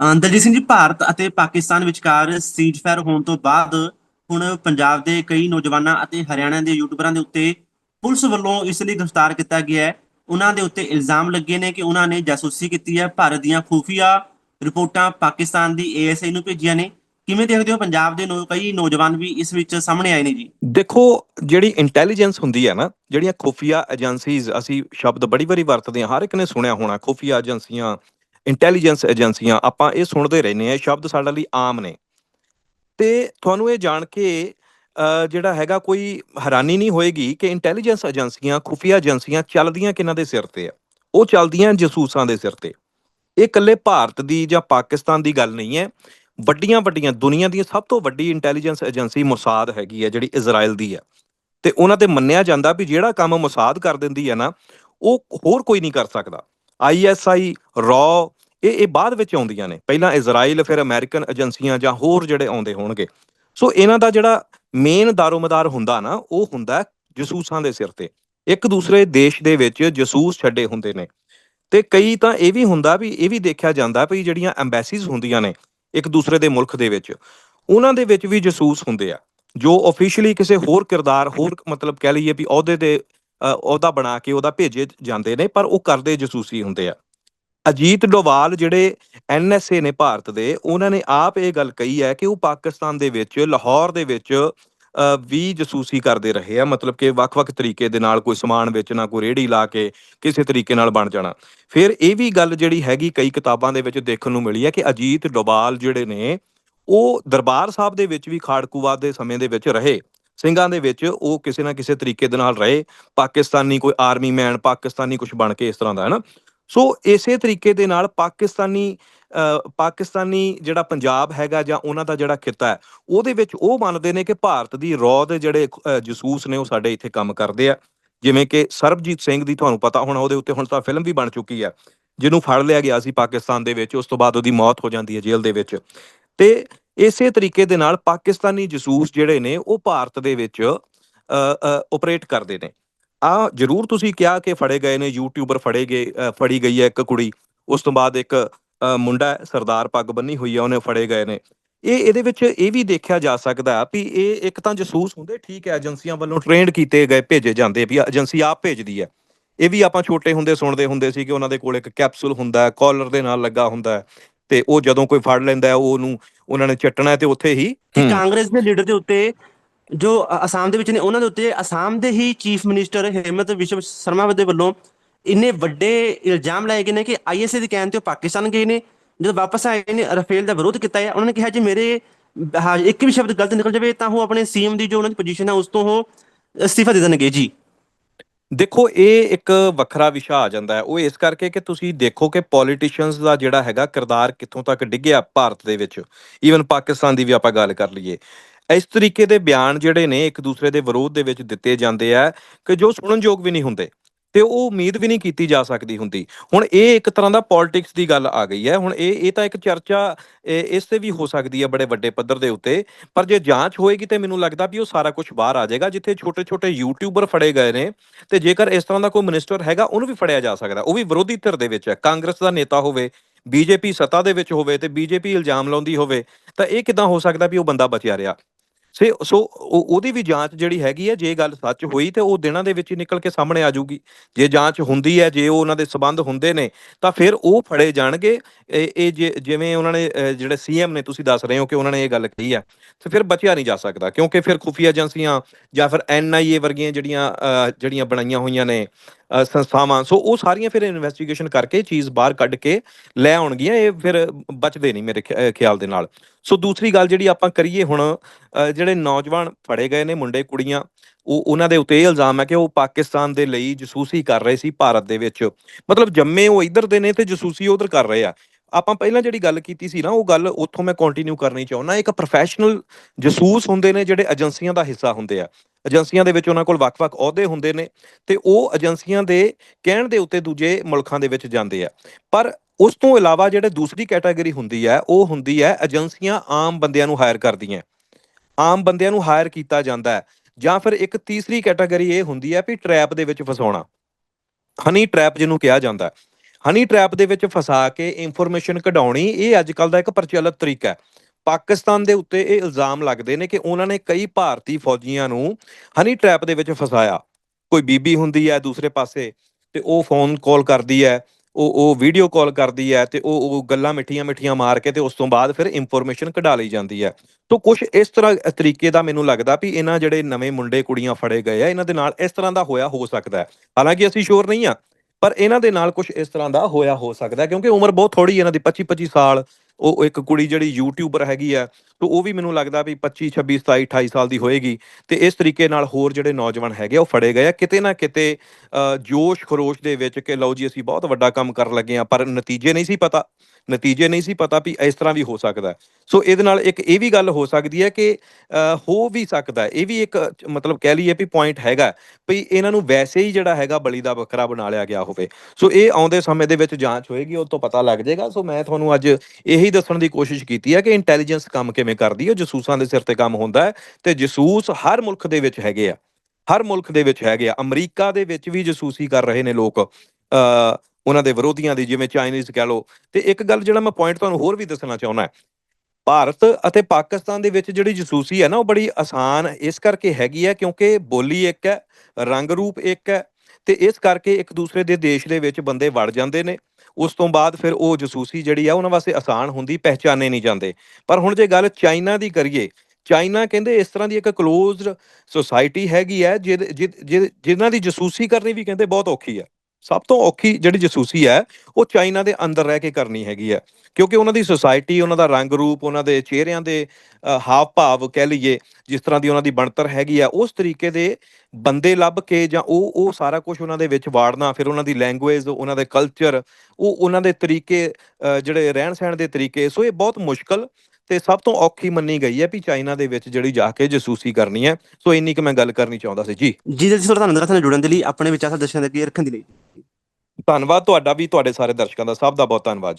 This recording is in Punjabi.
ਦਲਜੀਤ ਸਿੰਘ ਜੀ, ਭਾਰਤ ਅਤੇ ਪਾਕਿਸਤਾਨ ਵਿਚਕਾਰ ਸੀਜ਼ਫਾਇਰ ਹੋਣ ਤੋਂ ਬਾਅਦ ਹੁਣ ਪੰਜਾਬ ਦੇ ਕਈ ਨੌਜਵਾਨਾਂ ਅਤੇ ਹਰਿਆਣਾ ਦੇ ਯੂਟਿਊਬਰਾਂ ਦੇ ਉੱਤੇ ਪੁਲਿਸ ਵੱਲੋਂ ਇਸ ਲਈ ਗ੍ਰਿਫਤਾਰ ਕੀਤਾ ਗਿਆ ਹੈ। ਉਹਨਾਂ ਦੇ ਉੱਤੇ ਇਲਜ਼ਾਮ ਲੱਗੇ ਨੇ ਕਿ ਉਹਨਾਂ ਨੇ ਜਾਸੂਸੀ ਕੀਤੀ ਹੈ। ਭਾਰਤ ਦੀਆਂ ਖੂਫੀਆ ਰਿਪੋਰਟਾਂ ਪਾਕਿਸਤਾਨ ਦੀ ਏਐਸਆਈ ਨੂੰ ਭੇਜੀਆਂ ਨੇ। ਕਿਵੇਂ ਦੇਖਦੇ ਹੋ? ਪੰਜਾਬ ਦੇ ਕਈ ਨੌਜਵਾਨ ਵੀ ਇਸ ਵਿੱਚ ਸਾਹਮਣੇ ਆਏ ਨੇ ਜੀ। ਦੇਖੋ, ਜਿਹੜੀ ਇੰਟੈਲੀਜੈਂਸ ਹੁੰਦੀ ਹੈ ਨਾ, ਜਿਹੜੀਆਂ ਖੁਫੀਆ ਏਜੰਸੀਜ਼ ਅਸੀਂ ਸ਼ਬਦ ਬੜੀ ਵਾਰੀ ਵਰਤਦੇ ਹਾਂ। ਹਰ ਇੱਕ ਨੇ ਸੁਣਿਆ ਹੋਣਾ, ਖੁਫੀਆ ਏਜੰਸੀਆਂ ਇੰਟੈਲੀਜੈਂਸ ਏਜੰਸੀਆਂ ਆਪਾਂ ਇਹ ਸੁਣਦੇ ਰਹਿੰਦੇ ਆ ਇਹ ਸ਼ਬਦ ਸਾਡੇ ਲਈ ਆਮ ਨੇ। ਤੇ ਤੁਹਾਨੂੰ ਇਹ ਜਾਣ ਕੇ ਜਿਹੜਾ ਹੈਗਾ ਕੋਈ ਹੈਰਾਨੀ ਨਹੀਂ ਹੋਏਗੀ ਕਿ ਇੰਟੈਲੀਜੈਂਸ ਏਜੰਸੀਆਂ ਖੁਫੀਆ ਏਜੰਸੀਆਂ ਚੱਲਦੀਆਂ ਕਿਹਨਾਂ ਦੇ ਸਿਰ ਤੇ ਆ? ਉਹ ਚੱਲਦੀਆਂ ਜਸੂਸਾਂ ਦੇ ਸਿਰ ਤੇ। ਇਹ ਇਕੱਲੇ ਭਾਰਤ ਦੀ ਜਾਂ ਪਾਕਿਸਤਾਨ ਦੀ ਗੱਲ ਨਹੀਂ ਹੈ। ਵੱਡੀਆਂ ਵੱਡੀਆਂ ਦੁਨੀਆ ਦੀਆਂ ਸਭ ਤੋਂ ਵੱਡੀ ਇੰਟੈਲੀਜੈਂਸ ਏਜੰਸੀ ਮੁਸਾਦ ਹੈਗੀ ਹੈ, ਜਿਹੜੀ ਇਜ਼ਰਾਈਲ ਦੀ ਹੈ। ਤੇ ਉਹਨਾਂ ਤੇ ਮੰਨਿਆ ਜਾਂਦਾ ਵੀ ਜਿਹੜਾ ਕੰਮ ਮੁਸਾਦ ਕਰ ਦਿੰਦੀ ਹੈ ਨਾ, ਉਹ ਹੋਰ ਕੋਈ ਨਹੀਂ ਕਰ ਸਕਦਾ। ਆਈਐਸਆਈ ਰॉ ਇਹ ਇਹ ਬਾਅਦ ਵਿੱਚ ਆਉਂਦੀਆਂ ਨੇ। ਪਹਿਲਾਂ ਇਜ਼ਰਾਈਲ ਫਿਰ ਅਮਰੀਕਨ ਏਜੰਸੀਆਂ ਜਾਂ ਹੋਰ ਜਿਹੜੇ ਆਉਂਦੇ ਹੋਣਗੇ। ਸੋ ਇਹਨਾਂ ਦਾ ਜਿਹੜਾ ਮੇਨ ਦਾਰੋਮਦਾਰ ਹੁੰਦਾ ਨਾ ਉਹ ਹੁੰਦਾ ਜਸੂਸਾਂ ਦੇ ਸਿਰ ਤੇ। ਇੱਕ ਦੂਸਰੇ ਦੇਸ਼ ਦੇ ਵਿੱਚ ਜਸੂਸ ਛੱਡੇ ਹੁੰਦੇ ਨੇ। ਤੇ ਕਈ ਤਾਂ ਇਹ ਵੀ ਹੁੰਦਾ ਵੀ ਇਹ ਵੀ ਦੇਖਿਆ ਜਾਂਦਾ ਵੀ ਜਿਹੜੀਆਂ ਐਮਬੈਸੀਜ਼ ਹੁੰਦੀਆਂ ਨੇ ਇੱਕ ਦੂਸਰੇ ਦੇ ਮੁਲਕ ਦੇ ਵਿੱਚ ਉਹਨਾਂ ਦੇ ਵਿੱਚ ਵੀ ਜਸੂਸ ਹੁੰਦੇ ਆ। ਜੋ ਆਫੀਸ਼ੀਅਲੀ ਕਿਸੇ ਹੋਰ ਕਿਰਦਾਰ ਹੋਰ ਮਤਲਬ ਕਹਿ ਲਈਏ ਵੀ ਅਹੁਦੇ ਦੇ ਅ, ਅਹੁਦਾ ਬਣਾ ਕੇ ਉਹਦਾ ਭੇਜੇ ਜਾਂਦੇ ਨੇ ਪਰ ਉਹ ਕਰਦੇ ਜਸੂਸੀ ਹੁੰਦੇ ਆ। ਅਜੀਤ ਡੋਵਾਲ ਜਿਹੜੇ ਐਨਐਸਏ ਨੇ ਭਾਰਤ ਦੇ, ਉਹਨਾਂ ਨੇ ਆਪ ਇਹ ਗੱਲ ਕਹੀ ਹੈ ਕਿ ਉਹ ਪਾਕਿਸਤਾਨ ਦੇ ਵਿੱਚ, ਲਾਹੌਰ ਦੇ ਵਿੱਚ ਵੀ ਜਸੂਸੀ ਕਰਦੇ ਰਹੇ ਆ, ਮਤਲਬ ਕਿ ਵੱਖ-ਵੱਖ ਤਰੀਕੇ ਦੇ ਨਾਲ ਕੋਈ ਸਮਾਨ ਵੇਚਣਾ, ਕੋਈ ਰੇੜੀ ਲਾ ਕੇ ਕਿਸੇ ਤਰੀਕੇ ਨਾਲ ਬਣ ਜਾਣਾ। ਫਿਰ ਇਹ ਵੀ ਗੱਲ ਜਿਹੜੀ ਹੈਗੀ ਕਈ ਕਿਤਾਬਾਂ ਦੇ ਵਿੱਚ ਦੇਖਣ ਨੂੰ ਮਿਲੀ ਹੈ ਕਿ ਅਜੀਤ ਡੋਬਾਲ ਜਿਹੜੇ ਨੇ, ਉਹ ਦਰਬਾਰ ਸਾਹਿਬ ਦੇ ਵਿੱਚ ਵੀ ਖਾੜਕੂਵਾਦ ਦੇ ਸਮੇਂ ਦੇ ਵਿੱਚ ਰਹੇ। ਸਿੰਘਾਂ ਦੇ ਵਿੱਚ ਉਹ ਕਿਸੇ ਨਾ ਕਿਸੇ ਤਰੀਕੇ ਦੇ ਨਾਲ ਰਹੇ। ਪਾਕਿਸਤਾਨੀ ਕੋਈ ਆਰਮੀ ਮੈਨ, ਪਾਕਿਸਤਾਨੀ ਕੁਝ ਬਣ ਕੇ ਇਸ ਤਰ੍ਹਾਂ ਦਾ ਹੈ ਨਾ ਸੋ ਇਸੇ ਤਰੀਕੇ ਦੇ ਨਾਲ ਪਾਕਿਸਤਾਨੀ ਪਾਕਿਸਤਾਨੀ ਜਿਹੜਾ ਪੰਜਾਬ ਹੈਗਾ ਜਾਂ ਉਹਨਾਂ ਦਾ ਜਿਹੜਾ ਖਿੱਤਾ ਹੈ, ਉਹਦੇ ਵਿੱਚ ਉਹ ਮੰਨਦੇ ਨੇ ਕਿ ਭਾਰਤ ਦੀ ਰੌ ਦੇ ਜਿਹੜੇ ਜਸੂਸ ਨੇ ਉਹ ਸਾਡੇ ਇੱਥੇ ਕੰਮ ਕਰਦੇ ਆ। ਜਿਵੇਂ ਕਿ ਸਰਬਜੀਤ ਸਿੰਘ ਦੀ ਤੁਹਾਨੂੰ ਪਤਾ ਹੋਣਾ ਉਹਦੇ ਉੱਤੇ ਹੁਣ ਤਾਂ ਫਿਲਮ ਵੀ ਬਣ ਚੁੱਕੀ ਹੈ, ਜਿਹਨੂੰ ਫੜ ਲਿਆ ਗਿਆ ਸੀ ਪਾਕਿਸਤਾਨ ਦੇ ਵਿੱਚ, ਉਸ ਤੋਂ ਬਾਅਦ ਉਹਦੀ ਮੌਤ ਹੋ ਜਾਂਦੀ ਹੈ ਜੇਲ੍ਹ ਦੇ ਵਿੱਚ। ਤੇ ਇਸੇ ਤਰੀਕੇ ਦੇ ਨਾਲ ਪਾਕਿਸਤਾਨੀ ਜਸੂਸ ਜਿਹੜੇ ਨੇ ਉਹ ਭਾਰਤ ਦੇ ਵਿੱਚ ਆਪਰੇਟ ਕਰਦੇ ਨੇ। ਆ ਜਰੂਰ ਤੁਸੀਂ ਕਿਹਾ ਕਿ ਫੜੇ ਗਏ ਨੇ ਯੂਟਿਊਬਰ ਫੜੇ ਗਏ ਫੜੀ ਗਈ ਹੈ ਇੱਕ ਕੁੜੀ। ਉਸ ਤੋਂ ਬਾਅਦ ਇੱਕ ਮੁੰਡਾ ਸਰਦਾਰ ਪੱਗ ਬੰਨੀ ਹੋਈ ਹੈ ਉਹਨੇ ਫੜੇ ਗਏ ਨੇ। ਇਹ ਇਹਦੇ ਵਿੱਚ ਇਹ ਵੀ ਦੇਖਿਆ ਜਾ ਸਕਦਾ ਵੀ ਇਹ ਇੱਕ ਤਾਂ ਜਸੂਸ ਹੁੰਦੇ ਠੀਕ ਹੈ ਏਜੰਸੀਆਂ ਵੱਲੋਂ ਟ੍ਰੇਨਡ ਕੀਤੇ ਗਏ ਭੇਜੇ ਜਾਂਦੇ ਵੀ ਏਜੰਸੀ ਆਪ ਭੇਜਦੀ ਹੈ। ਇਹ ਵੀ ਆਪਾਂ ਛੋਟੇ ਹੁੰਦੇ ਸੁਣਦੇ ਹੁੰਦੇ ਸੀ ਕਿ ਉਹਨਾਂ ਦੇ ਕੋਲ ਇੱਕ ਕੈਪਸੂਲ ਹੁੰਦਾ ਹੈ ਕਾਲਰ ਦੇ ਨਾਲ ਲੱਗਾ ਹੁੰਦਾ ਹੈ। ਤੇ ਉਹ ਜਦੋਂ ਕੋਈ ਫੜ ਲੈਂਦਾ ਹੈ ਉਹ ਉਹਨੂੰ ਉਹਨਾਂ ਨੇ ਚੱਟਣਾ ਤੇ ਉੱਥੇ ਹੂੰ। ਕਾਂਗਰਸ ਦੇ ਲੀਡਰ ਦੇ ਉੱਤੇ ਜੋ ਅਸਾਮ ਦੇ ਵਿੱਚ ਨੇ, ਉਹਨਾਂ ਦੇ ਉੱਤੇ ਅਸਾਮ ਦੇ ਹੀ ਚੀਫ ਮਿਨਿਸਟਰ ਹਿੰਮਤ ਵਿਸ਼ਵ ਸ਼ਰਮਾ ਦੇ ਵੱਲੋਂ ਇੰਨੇ ਵੱਡੇ ਇਲਜ਼ਾਮ ਲਾਏ ਗਏ ਨੇ ਕਿ ਆਈਐਸਏ ਦੇ ਕਹਿਣ ਤੇ ਪਾਕਿਸਤਾਨ ਗਏ ਨੇ, ਜਦੋਂ ਵਾਪਸ ਆਏ ਨੇ, ਰਫੇਲ ਦਾ ਵਿਰੋਧ ਕੀਤਾ ਹੈ, ਉਹਨਾਂ ਨੇ ਕਿਹਾ ਜੇ ਮੇਰੇ ਇੱਕ ਵੀ ਸ਼ਬਦ ਗਲਤ ਨਿਕਲ ਜਾਵੇ ਤਾਂ ਉਹ ਆਪਣੇ ਸੀਐਮ ਦੀ ਜੋ ਉਹਨਾਂ ਦੀ ਪੋਜੀਸ਼ਨ ਹੈ ਉਸ ਤੋਂ ਉਹ ਅਸਤੀਫਾ ਦੇ ਦੇਣਗੇ। ਜੀ। ਦੇਖੋ, ਇਹ ਇੱਕ ਵੱਖਰਾ ਵਿਸ਼ਾ ਆ ਜਾਂਦਾ ਹੈ। ਉਹ ਇਸ ਕਰਕੇ ਕਿ ਤੁਸੀਂ ਦੇਖੋ ਕਿ ਪੋਲੀਟੀਸ਼ੀਅਨਸ ਦਾ ਜਿਹੜਾ ਹੈਗਾ ਕਿਰਦਾਰ ਕਿੱਥੋਂ ਤੱਕ ਡਿੱਗਿਆ, ਭਾਰਤ ਦੇ ਵਿੱਚ। ਈਵਨ ਪਾਕਿਸਤਾਨ ਦੀ ਵੀ ਆਪਾਂ ਗੱਲ ਕਰ ਲਈਏ। ਇਸ ਤਰੀਕੇ ਦੇ ਬਿਆਨ ਜਿਹੜੇ ਨੇ ਇੱਕ ਦੂਸਰੇ ਦੇ ਵਿਰੋਧ ਦੇ ਵਿੱਚ ਦਿੱਤੇ ਜਾਂਦੇ ਆ ਕਿ ਜੋ ਸੁਣਨਯੋਗ ਵੀ ਨਹੀਂ ਹੁੰਦੇ ਤੇ ਉਹ ਉਮੀਦ ਵੀ ਨਹੀਂ ਕੀਤੀ ਜਾ ਸਕਦੀ ਹੁੰਦੀ। ਹੁਣ ਇਹ ਇੱਕ ਤਰ੍ਹਾਂ ਦਾ ਪੋਲਿਟਿਕਸ ਦੀ ਗੱਲ ਆ ਗਈ ਹੈ। ਹੁਣ ਇਹ ਇਹ ਤਾਂ ਇੱਕ ਚਰਚਾ, ਇਹ- ਇਸ ਤੇ ਵੀ ਹੋ ਸਕਦੀ ਹੈ ਬੜੇ ਵੱਡੇ ਪੱਧਰ ਦੇ ਉੱਤੇ। ਪਰ ਜੇ ਜਾਂਚ ਹੋਏਗੀ ਤੇ ਮੈਨੂੰ ਲੱਗਦਾ ਵੀ ਉਹ ਸਾਰਾ ਕੁਝ ਬਾਹਰ ਆ ਜਾਏਗਾ, ਜਿੱਥੇ ਛੋਟੇ-ਛੋਟੇ ਯੂਟਿਊਬਰ ਫੜੇ ਗਏ ਨੇ ਤੇ ਜੇਕਰ ਇਸ ਤਰ੍ਹਾਂ ਦਾ ਕੋਈ ਮਿਨਿਸਟਰ ਹੈਗਾ, ਉਹਨੂੰ ਵੀ ਫੜਿਆ ਜਾ ਸਕਦਾ। ਉਹ ਵੀ ਵਿਰੋਧੀ ਧਿਰ ਦੇ ਵਿੱਚ ਹੈ, ਕਾਂਗਰਸ ਦਾ ਨੇਤਾ ਹੋਵੇ, ਬੀਜੇਪੀ ਸੱਤਾ ਦੇ ਵਿੱਚ ਹੋਵੇ ਤੇ ਬੀਜੇਪੀ ਇਲਜ਼ਾਮ ਲਾਉਂਦੀ ਹੋਵੇ, ਤਾਂ ਇਹ ਕਿਦਾਂ ਹੋ ਸਕਦਾ ਵੀ ਉਹ ਬੰਦਾ ਬਚਿਆ ਰਿਹਾ? ਸੇ ਸੋ ਉਹਦੀ ਵੀ ਜਾਂਚ ਜਿਹੜੀ ਹੈਗੀ ਹੈ ਜੇ ਗੱਲ ਸੱਚ ਹੋਈ ਤੇ ਉਹ ਦਿਨਾਂ ਦੇ ਵਿੱਚ ਹੀ ਨਿਕਲ ਕੇ ਸਾਹਮਣੇ ਆ ਜਾਊਗੀ। ਜੇ ਜਾਂਚ ਹੁੰਦੀ ਹੈ ਜੇ ਉਹ ਉਹਨਾਂ ਦੇ ਸਬੰਧ ਹੁੰਦੇ ਨੇ ਤਾਂ ਫਿਰ ਉਹ ਫੜੇ ਜਾਣਗੇ। ਇਹ ਇਹ ਜੇ- ਜਿਵੇਂ ਉਹਨਾਂ ਨੇ ਅਹ, ਜਿਹੜੇ ਸੀਐਮ ਨੇ ਤੁਸੀਂ ਦੱਸ ਰਹੇ ਹੋ ਕਿ ਉਹਨਾਂ ਨੇ ਇਹ ਗੱਲ ਕਹੀ ਹੈ ਤੇ ਫਿਰ ਬਚਿਆ ਨਹੀਂ ਜਾ ਸਕਦਾ। ਕਿਉਂਕਿ ਫਿਰ ਖੁਫੀਆ ਏਜੰਸੀਆਂ ਜਾਂ ਫਿਰ ਐਨਆਈਏ ਵਰਗੀਆਂ ਜਿਹੜੀਆਂ ਜਿਹੜੀਆਂ ਬਣਾਈਆਂ ਹੋਈਆਂ ਨੇ ਸੰਸਥਾਵਾਂ, ਸੋ ਉਹ ਸਾਰੀਆਂ ਫਿਰ ਇਨਵੈਸਟੀਗੇਸ਼ਨ ਕਰਕੇ ਚੀਜ਼ ਬਾਹਰ ਕੱਢ ਕੇ ਲੈ ਆਉਣਗੀਆਂ, ਇਹ ਫਿਰ ਬਚਦੇ ਨਹੀਂ ਮੇਰੇ ਖਿਆਲ ਦੇ ਨਾਲ। ਸੋ ਦੂਸਰੀ ਗੱਲ ਜਿਹੜੀ ਆਪਾਂ ਕਰੀਏ ਹੁਣ ਜਿਹੜੇ ਨੌਜਵਾਨ ਫੜੇ ਗਏ ਨੇ ਮੁੰਡੇ, ਕੁੜੀਆਂ, ਉਹ ਉਹਨਾਂ ਦੇ ਉੱਤੇ ਇਹ ਇਲਜ਼ਾਮ ਹੈ ਕਿ ਉਹ ਪਾਕਿਸਤਾਨ ਦੇ ਲਈ ਜਸੂਸੀ ਕਰ ਰਹੇ ਸੀ ਭਾਰਤ ਦੇ ਵਿੱਚ। ਮਤਲਬ ਜੰਮੇ ਉਹ ਇੱਧਰ ਦੇ ਨੇ ਤੇ ਜਸੂਸੀ ਉਧਰ ਕਰ ਰਹੇ ਆ। ਆਪਾਂ ਪਹਿਲਾਂ ਜਿਹੜੀ ਗੱਲ ਕੀਤੀ ਸੀ ਨਾ, ਉਹ ਗੱਲ ਉੱਥੋਂ ਮੈਂ ਕੰਟੀਨਿਊ ਕਰਨੀ ਚਾਹੁੰਦਾ। ਇੱਕ ਪ੍ਰੋਫੈਸ਼ਨਲ ਜਸੂਸ ਹੁੰਦੇ ਨੇ ਜਿਹੜੇ ਏਜੰਸੀਆਂ ਦਾ ਹਿੱਸਾ ਹੁੰਦੇ ਆ। ਏਜੰਸੀਆਂ ਦੇ ਵਿੱਚ ਉਹਨਾਂ ਕੋਲ ਵੱਖ-ਵੱਖ ਅਹੁਦੇ ਹੁੰਦੇ ਨੇ ਤੇ ਉਹ ਏਜੰਸੀਆਂ ਦੇ ਕਹਿਣ ਦੇ ਉੱਤੇ ਦੂਜੇ ਮੁਲਕਾਂ ਦੇ ਵਿੱਚ ਜਾਂਦੇ ਆ। ਪਰ ਉਸ ਤੋਂ ਇਲਾਵਾ ਜਿਹੜੇ ਦੂਸਰੀ ਕੈਟਾਗਰੀ ਹੁੰਦੀ ਹੈ, ਉਹ ਹੁੰਦੀ ਹੈ ਏਜੰਸੀਆਂ ਆਮ ਬੰਦਿਆਂ ਨੂੰ ਹਾਇਰ ਕਰਦੀਆਂ। ਆਮ ਬੰਦਿਆਂ ਨੂੰ ਹਾਇਰ ਕੀਤਾ ਜਾਂਦਾ ਹੈ। ਜਾਂ ਫਿਰ ਇੱਕ ਤੀਸਰੀ ਕੈਟਾਗਰੀ ਇਹ ਹੁੰਦੀ ਹੈ ਵੀ ਟ੍ਰੈਪ ਦੇ ਵਿੱਚ ਫਸਾਉਣਾ। ਹਨੀ ਟ੍ਰੈਪ ਜਿਹਨੂੰ ਕਿਹਾ ਜਾਂਦਾ ਹਨੀ ਟ੍ਰੈਪ ਦੇ ਵਿੱਚ ਫਸਾ ਕੇ ਇਨਫੋਰਮੇਸ਼ਨ ਕਢਾਉਣੀ ਇਹ ਅੱਜ ਕੱਲ ਦਾ ਇੱਕ ਪ੍ਰਚਲਿਤ ਤਰੀਕਾ ਹੈ। ਪਾਕਿਸਤਾਨ ਦੇ ਉੱਤੇ ਇਹ ਇਲਜ਼ਾਮ ਲੱਗਦੇ ਨੇ ਕਿ ਉਹਨਾਂ ਨੇ ਕਈ ਭਾਰਤੀ ਫੌਜੀਆਂ ਨੂੰ ਹਨੀ ਟ੍ਰੈਪ ਦੇ ਵਿੱਚ ਫਸਾਇਆ। ਕੋਈ ਬੀਬੀ ਹੁੰਦੀ ਹੈ ਦੂਸਰੇ ਪਾਸੇ ਤੇ ਉਹ ਫੋਨ ਕਾਲ ਕਰਦੀ ਹੈ, ਉਹ ਉਹ ਵੀਡੀਓ ਕਾਲ ਕਰਦੀ ਹੈ ਤੇ ਉਹ ਉਹ ਗੱਲਾਂ ਮਿੱਠੀਆਂ ਮਿੱਠੀਆਂ ਮਾਰ ਕੇ ਤੇ ਉਸ ਤੋਂ ਬਾਅਦ ਫਿਰ ਇਨਫੋਰਮੇਸ਼ਨ ਕਢਾ ਲਈ ਜਾਂਦੀ ਹੈ। ਤੋ ਕੁਝ ਇਸ ਤਰ੍ਹਾਂ ਤਰੀਕੇ ਦਾ ਮੈਨੂੰ ਲੱਗਦਾ ਵੀ ਇਹਨਾਂ ਜਿਹੜੇ ਨਵੇਂ ਮੁੰਡੇ ਕੁੜੀਆਂ ਫੜੇ ਗਏ ਆ, ਇਹਨਾਂ ਦੇ ਨਾਲ ਇਸ ਤਰ੍ਹਾਂ ਦਾ ਹੋਇਆ ਹੋ ਸਕਦਾ ਹੈ। ਹਾਲਾਂਕਿ ਅਸੀਂ ਸ਼ੋਰ ਨਹੀਂ ਆ ਪਰ ਇਹਨਾਂ ਦੇ ਨਾਲ ਕੁਝ ਇਸ ਤਰ੍ਹਾਂ ਦਾ ਹੋਇਆ ਹੋ ਸਕਦਾ ਕਿਉਂਕਿ ਉਮਰ ਬਹੁਤ ਥੋੜੀ ਇਹਨਾਂ ਦੀ 25 25 ਸਾਲ ਉਹ ਇੱਕ ਕੁੜੀ ਜਿਹੜੀ ਯੂਟਿਊਬਰ ਹੈਗੀ ਆ ਸੋ ਉਹ ਵੀ ਮੈਨੂੰ ਲੱਗਦਾ ਵੀ 25 26 27 28 ਸਾਲ ਦੀ ਹੋਏਗੀ ਤੇ ਇਸ ਤਰੀਕੇ ਨਾਲ ਹੋਰ ਜਿਹੜੇ ਨੌਜਵਾਨ ਹੈਗੇ ਆ, ਉਹ ਫੜੇ ਗਏ ਆ। ਕਿਤੇ ਨਾ ਕਿਤੇ ਜੋਸ਼ ਖਰੋਸ਼ ਦੇ ਵਿੱਚ ਕਿ ਲਓ ਜੀ ਅਸੀਂ ਬਹੁਤ ਵੱਡਾ ਕੰਮ ਕਰਨ ਲੱਗੇ ਆ ਪਰ ਨਤੀਜੇ ਨਹੀਂ ਸੀ ਪਤਾ ਨਤੀਜੇ ਨਹੀਂ ਸੀ ਪਤਾ ਵੀ ਇਸ ਤਰ੍ਹਾਂ ਵੀ ਹੋ ਸਕਦਾ ਸੋ ਇਹਦੇ ਨਾਲ ਇੱਕ ਇਹ ਵੀ ਗੱਲ ਹੋ ਸਕਦੀ ਹੈ ਕਿ ਹੋ ਵੀ ਸਕਦਾ ਇਹ ਵੀ ਇੱਕ ਮਤਲਬ ਕਹਿ ਲਈਏ ਵੀ ਪੁਆਇੰਟ ਹੈਗਾ ਵੀ ਇਹਨਾਂ ਨੂੰ ਵੈਸੇ ਹੀ ਜਿਹੜਾ ਹੈਗਾ ਬਲੀ ਦਾ ਬੱਕਰਾ ਬਣਾ ਲਿਆ ਗਿਆ ਹੋਵੇ। ਸੋ ਇਹ ਆਉਂਦੇ ਸਮੇਂ ਦੇ ਵਿੱਚ ਜਾਂਚ ਹੋਏਗੀ ਉਹ ਤੋਂ ਪਤਾ ਲੱਗ ਜਾਏਗਾ। ਸੋ ਮੈਂ ਤੁਹਾਨੂੰ ਅੱਜ ਇਹੀ ਦੱਸਣ ਦੀ ਕੋਸ਼ਿਸ਼ ਕੀਤੀ ਹੈ ਕਿ ਇੰਟੈਲੀਜੈਂਸ ਕੰਮ ਕਿਵੇਂ ਕਰਦੀ ਹੈ? ਜਸੂਸਾਂ ਦੇ ਸਿਰ ਤੇ ਕੰਮ ਹੁੰਦਾ ਹੈ ਤੇ ਜਸੂਸ ਹਰ ਮੁਲਕ ਦੇ ਵਿੱਚ ਹੈਗੇ ਆ। ਹਰ ਮੁਲਕ ਦੇ ਵਿੱਚ ਹੈਗੇ ਆ। ਅਮਰੀਕਾ ਦੇ ਵਿੱਚ ਵੀ ਜਸੂਸੀ ਕਰ ਰਹੇ ਨੇ ਲੋਕ ਉਹਨਾਂ ਦੇ ਵਿਰੋਧੀਆਂ ਦੀ, ਜਿਵੇਂ ਚਾਈਨੀਜ਼ ਕਹਿ ਲਓ। ਤੇ ਇੱਕ ਗੱਲ ਜਿਹੜਾ ਮੈਂ ਪੁਆਇੰਟ ਤੁਹਾਨੂੰ ਹੋਰ ਵੀ ਦੱਸਣਾ ਚਾਹੁੰਦਾ ਭਾਰਤ ਅਤੇ ਪਾਕਿਸਤਾਨ ਦੇ ਵਿੱਚ ਜਿਹੜੀ ਜਸੂਸੀ ਹੈ ਨਾ, ਉਹ ਬੜੀ ਆਸਾਨ ਇਸ ਕਰਕੇ ਹੈਗੀ ਹੈ ਕਿਉਂਕਿ ਬੋਲੀ ਇੱਕ ਹੈ, ਰੰਗ ਰੂਪ ਇੱਕ ਹੈ ਤੇ ਇਸ ਕਰਕੇ ਇੱਕ ਦੂਸਰੇ ਦੇ ਦੇਸ਼ ਦੇ ਵਿੱਚ ਬੰਦੇ ਵੜ ਜਾਂਦੇ ਨੇ। ਉਸ ਤੋਂ ਬਾਅਦ ਫਿਰ ਉਹ ਜਸੂਸੀ ਜਿਹੜੀ ਆ ਉਹਨਾਂ ਵਾਸਤੇ ਆਸਾਨ ਹੁੰਦੀ, ਪਹਿਚਾਨੇ ਨਹੀਂ ਜਾਂਦੇ। ਪਰ ਹੁਣ ਜੇ ਗੱਲ ਚਾਈਨਾ ਦੀ ਕਰੀਏ, ਚਾਈਨਾ ਕਹਿੰਦੇ ਇਸ ਤਰ੍ਹਾਂ ਦੀ ਇੱਕ ਕਲੋਜ਼ਡ ਸੁਸਾਇਟੀ ਹੈਗੀ ਹੈ ਜਿਹਦੇ- ਜਿਹਦੇ- ਜਿਹਦੇ- ਜਿਨ੍ਹਾਂ ਦੀ ਜਸੂਸੀ ਕਰਨੀ ਵੀ ਕਹਿੰਦੇ ਬਹੁਤ ਔਖੀ ਹੈ ਸਭ ਤੋਂ ਔਖੀ ਜਿਹੜੀ ਜਸੂਸੀ ਹੈ, ਉਹ ਚਾਈਨਾ ਦੇ ਅੰਦਰ ਰਹਿ ਕੇ ਕਰਨੀ ਹੈਗੀ ਹੈ। ਕਿਉਂਕਿ ਉਹਨਾਂ ਦੀ ਸੁਸਾਇਟੀ ਉਹਨਾਂ ਦਾ ਰੰਗ ਰੂਪ, ਉਹਨਾਂ ਦੇ ਚਿਹਰਿਆਂ ਦੇ ਹਾਵ ਭਾਵ ਕਹਿ ਲਈਏ, ਜਿਸ ਤਰ੍ਹਾਂ ਦੀ ਉਹਨਾਂ ਦੀ ਬਣਤਰ ਹੈਗੀ ਆ ਉਸ ਤਰੀਕੇ ਦੇ ਬੰਦੇ ਲੱਭ ਕੇ ਜਾਂ ਉਹ ਉਹ ਸਾਰਾ ਕੁਝ ਉਹਨਾਂ ਦੇ ਵਿੱਚ ਵਾੜਨਾ, ਫਿਰ ਉਹਨਾਂ ਦੀ ਲੈਂਗੁਏਜ ਉਹਨਾਂ ਦੇ ਕਲਚਰ ਉਹ ਉਹਨਾਂ ਦੇ ਤਰੀਕੇ ਜਿਹੜੇ ਰਹਿਣ ਸਹਿਣ ਦੇ ਤਰੀਕੇ, ਸੋ ਇਹ ਬਹੁਤ ਮੁਸ਼ਕਲ ਤੇ ਸਭ ਤੋਂ ਔਖੀ ਮੰਨੀ ਗਈ ਹੈ ਵੀ ਚਾਈਨਾ ਦੇ ਵਿੱਚ ਜਿਹੜੀ ਜਾ ਕੇ ਜਸੂਸੀ ਕਰਨੀ ਹੈ। ਸੋ ਇੰਨੀ ਕਿ ਮੈਂ ਗੱਲ ਕਰਨੀ ਚਾਹੁੰਦਾ ਸੀ। ਜੀ। ਜੀ ਜੀ ਸਰ ਧੰਨਵਾਦ ਨਾਲ ਜੁੜਨ ਦੇ ਲਈ ਆਪਣੇ ਵਿਚਾਰ ਦਰਸ਼ਕਾਂ ਦੇ ਅੱਗੇ ਰੱਖਣ ਦੇ ਲਈ। ਧੰਨਵਾਦ ਤੁਹਾਡਾ ਵੀ ਤੁਹਾਡੇ ਸਾਰੇ ਦਰਸ਼ਕਾਂ ਦਾ। ਸਭ ਦਾ ਬਹੁਤ ਧੰਨਵਾਦ